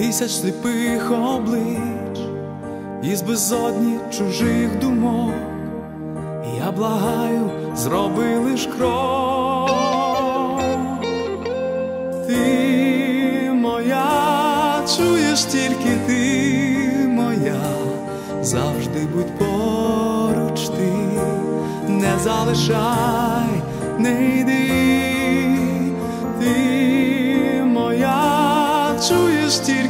тисяч сліпих облич, із безодні чужих думок, я благаю, зроби лиш крок. Ти моя, чуєш тільки ти моя, завжди будь поруч ти, не залишай, не йди, ти моя, чуєш тільки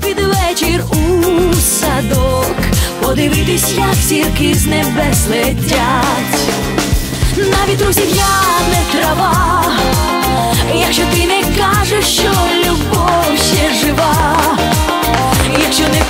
Під вечір у садок, подивитись, як сірки з небес летять. На вітру зів'яне трава, якщо ти не кажеш, що любов ще жива, якщо не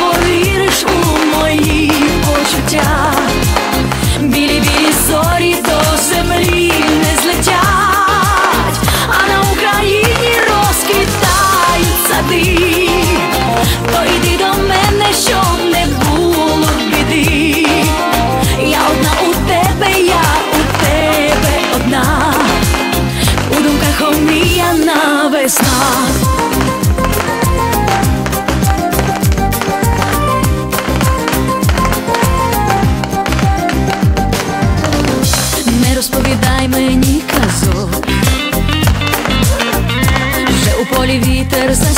полі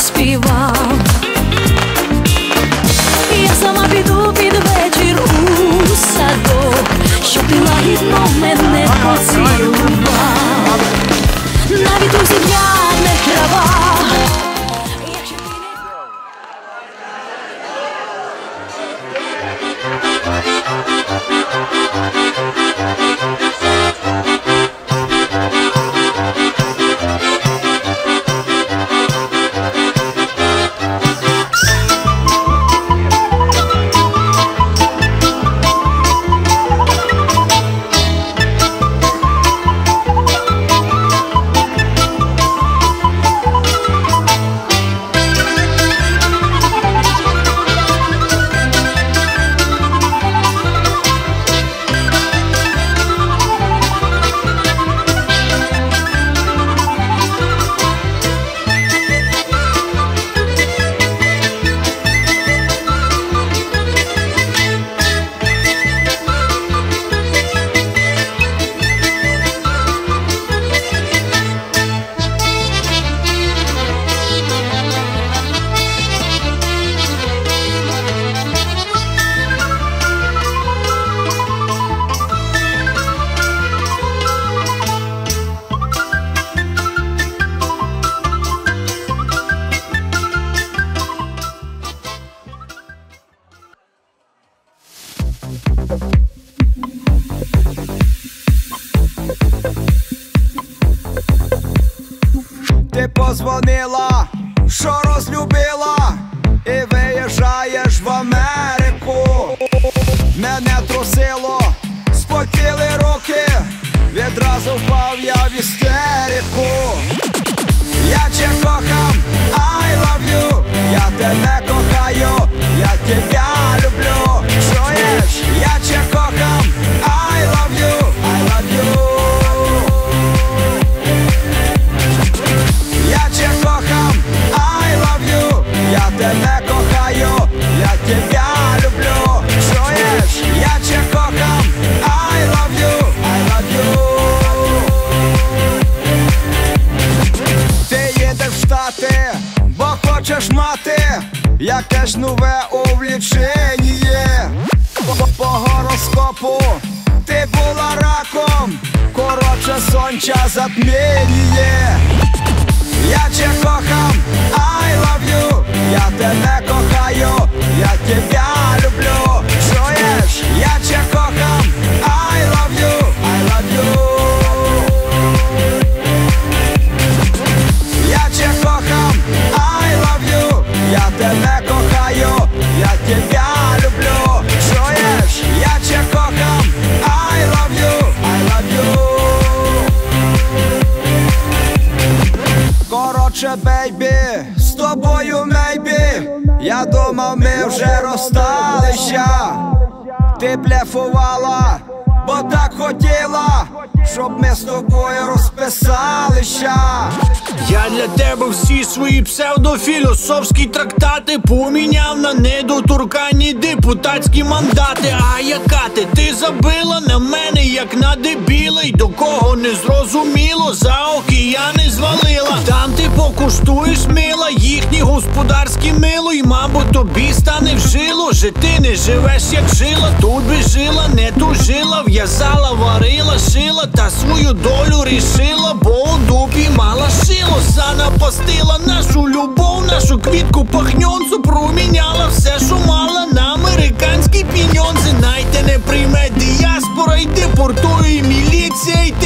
позвонила, що розлюбила, і виїжджаєш в Америку. Мене трусило, спотіли руки, відразу впав я в істерику. Я тебе кохам, тебе кохаю, я тебя люблю. Чуєш, я тебе кохам, I love you, I love you. Ти їдеш в Штати, бо хочеш мати. Якесь нове увлічення. По, гороскопу ти була раком, коротше сонця затмінює. Я тебе кохам, I love you, я тебе кохаю, я тебя Ти блефувала, бо так хотіла, щоб ми з тобою розписалися. Я для тебе всі свої псевдофілософські трактати поміняв на недоторканні депутатські мандати. А яка ти? Ти забила на мене, як на дебіла, й до кого не зрозуміло, за ти мила, їхні господарські мило, й мабуть тобі стане в жило, же ти не живеш, як жила, тут би жила, не тужила, в'язала, варила, шила, та свою долю рішила, бо у дупі мала шило, занапастила нашу любов, нашу квітку пахньонцу, проміняла все, що мала на американські піньонзи. Найте не прийме діаспора, й депортує міліція, і ти.